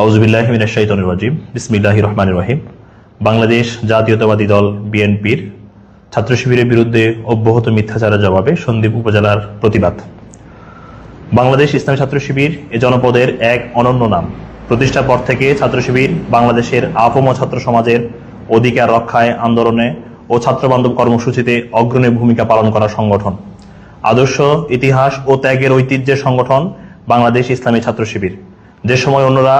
আউজবিল্লাহ মিনাশাইতানির রাজিম বিসমিল্লাহির রহমানির রহিম বাংলাদেশ জাতীয়তাবাদী দল বিএনপির ছাত্র শিবিরের বিরুদ্ধে অব্যাহত মিথ্যাচারের জবাবে সন্দ্বীপ উপজেলার প্রতিবাদ। বাংলাদেশ ইসলামী ছাত্র শিবির এ জনপদের এক অনন্য নাম। প্রতিষ্ঠার পর থেকে ছাত্র শিবির বাংলাদেশের আপম ছাত্র সমাজের অধিকার রক্ষায় আন্দোলনে ও ছাত্রবান্ধব কর্মসূচিতে অগ্রণী ভূমিকা পালন করা সংগঠন। আদর্শ, ইতিহাস ও ত্যাগের ঐতিহ্যের সংগঠন বাংলাদেশ ইসলামী ছাত্র শিবির। যে সময় অন্যরা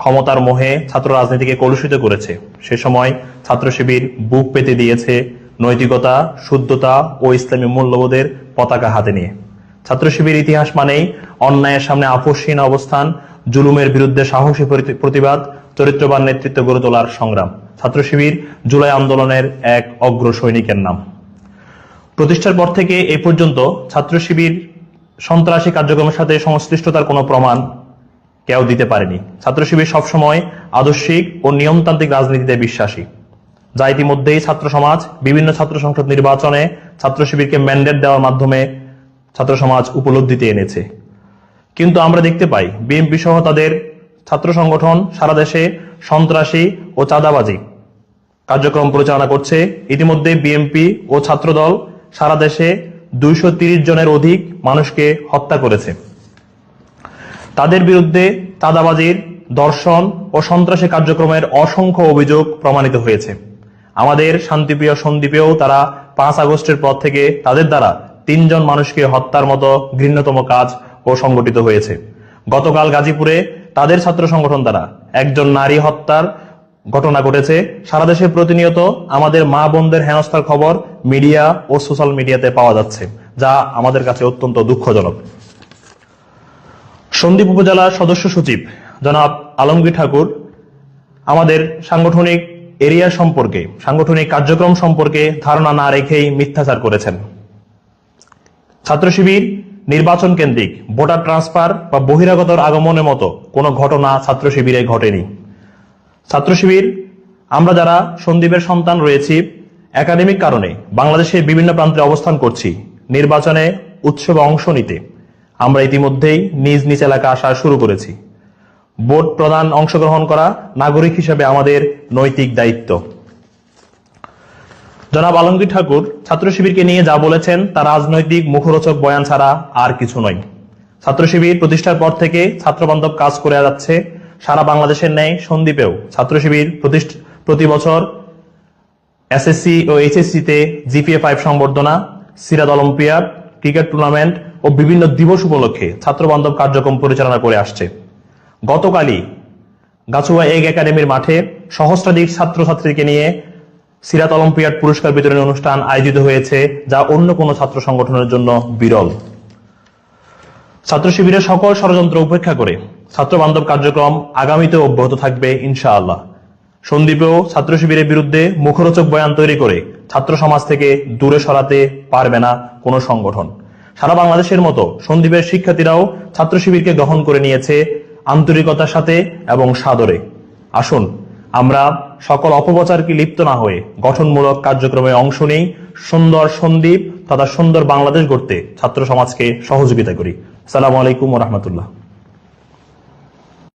ক্ষমতার মোহে ছাত্র রাজনীতিকে কলুষিত করেছে। সে সময় ছাত্র শিবির বুক পেতে দিয়েছে নৈতিকতা, শুদ্ধতা ও ইসলামী মূল্যবোধের পতাকা হাতে নিয়ে। ছাত্র শিবির ইতিহাস মানেই অন্যায়ের সামনে আপোষহীন অবস্থান, জুলুমের বিরুদ্ধে সাহসী প্রতি- প্রতিবাদ, চরিত্রবান নেতৃত্ব গড়ে তোলার সংগ্রাম। ছাত্র শিবির জুলাই আন্দোলনের এক অগ্র সৈনিকের নাম। প্রতিষ্ঠার পর থেকে এ পর্যন্ত ছাত্র শিবির সন্ত্রাসী কার্যক্রমের সাথে সংশ্লিষ্টতার কোনো প্রমাণ কেউ দিতে পারেনি। ছাত্র শিবির সবসময় আদর্শিক ও নিয়মতান্ত্রিক রাজনীতিতে বিশ্বাসী। যা ইতিমধ্যেই ছাত্র সমাজ বিভিন্ন ছাত্র সংসদ নির্বাচনে ছাত্র শিবিরকে ম্যান্ডেট দেওয়ার মাধ্যমে ছাত্র সমাজ উপলব্ধিতে এনেছে। কিন্তু আমরা দেখতে পাই, বিএনপি সহ তাদের ছাত্র সংগঠন সারা দেশে সন্ত্রাসী ও চাঁদাবাজি কার্যক্রম পরিচালনা করছে। ইতিমধ্যে বিএনপি ও ছাত্রদল সারা দেশে দুইশো জনের অধিক মানুষকে হত্যা করেছে। তাদের বিরুদ্ধে চাঁদাবাজির দর্শন ও সন্ত্রাসী কার্যক্রমের অসংখ্য অভিযোগ প্রমাণিত হয়েছে। আমাদের শান্তিপ্রিয় সন্দীপেও তারা পাঁচ আগস্টের পর থেকে তাদের দ্বারা তিনজন মানুষকে হত্যার মতো ঘৃণ্যতম কাজ ও সংগঠিত হয়েছে। গতকাল গাজীপুরে তাদের ছাত্র সংগঠন দ্বারা একজন নারী হত্যার ঘটনা ঘটেছে। সারা দেশে প্রতিনিয়ত আমাদের মা বোনদের হেনস্থার খবর মিডিয়া ও সোশ্যাল মিডিয়াতে পাওয়া যাচ্ছে, যা আমাদের কাছে অত্যন্ত দুঃখজনক। সন্দ্বীপ উপজেলার সদস্য সচিব জনাব আলমগীর ঠাকুর, আমাদের সাংগঠনিক এরিয়া সম্পর্কে, সাংগঠনিক কার্যক্রম সম্পর্কে ধারণা না রেখেই মিথ্যাচার করেছেন। ছাত্র শিবির নির্বাচন কেন্দ্রিক ভোটার ট্রান্সফার বা বহিরাগতর আগমনের মতো কোনো ঘটনা ছাত্র শিবিরে ঘটেনি। ছাত্র শিবির, আমরা যারা সন্দীপের সন্তান রয়েছি, একাডেমিক কারণে বাংলাদেশের বিভিন্ন প্রান্তে অবস্থান করছি, নির্বাচনে উৎসবে অংশ নিতে। আমরা ইতিমধ্যেই নিজ নিজ এলাকা আসা শুরু করেছি। ভোট প্রদান অংশগ্রহণ করা নাগরিক হিসেবে আমাদের নৈতিক দায়িত্ব। জনাব আলমগীর ঠাকুর ছাত্র শিবিরকে নিয়ে যা বলেছেন তা রাজনৈতিক মুখরোচক বয়ান ছাড়া আর কিছু নয়। ছাত্র শিবির প্রতিষ্ঠার পর থেকে ছাত্রবান্ধব কাজ করে যাচ্ছে সারা বাংলাদেশের ন্যায় সন্দ্বীপেও ছাত্র শিবির প্রতি বছর এসএসসি ও এইচএসসি তে জিপিএ ফাইভ সংবর্ধনা সিরাদ অলিম্পিয়াড, ক্রিকেট টুর্নামেন্ট ও বিভিন্ন দিবস উপলক্ষে ছাত্রবান্ধব কার্যক্রম পরিচালনা করে আসছে। গতকালই গাছুয়া এগ একাডেমির মাঠে সহস্রাধিক ছাত্রছাত্রীকে নিয়ে সিরাত অলিম্পিয়াড পুরস্কার বিতরণী অনুষ্ঠান আয়োজিত হয়েছে, যা অন্য কোনো ছাত্র সংগঠনের জন্য বিরল। ছাত্র শিবিরের সকল ষড়যন্ত্র উপেক্ষা করে ছাত্র বান্ধব কার্যক্রম আগামীতে অব্যাহত থাকবে, ইনশাআল্লাহ। সন্দীপেও ছাত্র শিবিরের বিরুদ্ধে মুখরোচক বয়ান তৈরি করে ছাত্র সমাজ থেকে দূরে সরাতে পারবে না কোনো সংগঠন। সারা বাংলাদেশের মতো সন্দীপের শিক্ষার্থীরাও ছাত্র শিবিরকে গ্রহণ করে নিয়েছে আন্তরিকতার সাথে এবং সাদরে। আসুন, আমরা সকল অপপ্রচারকে লিপ্ত না হয়ে গঠনমূলক কার্যক্রমে অংশ নেই সুন্দর সন্দীপ তথা সুন্দর বাংলাদেশ গড়তে ছাত্র সমাজকে সহযোগিতা করি। সালাম আলাইকুম রহমতুল্লাহ।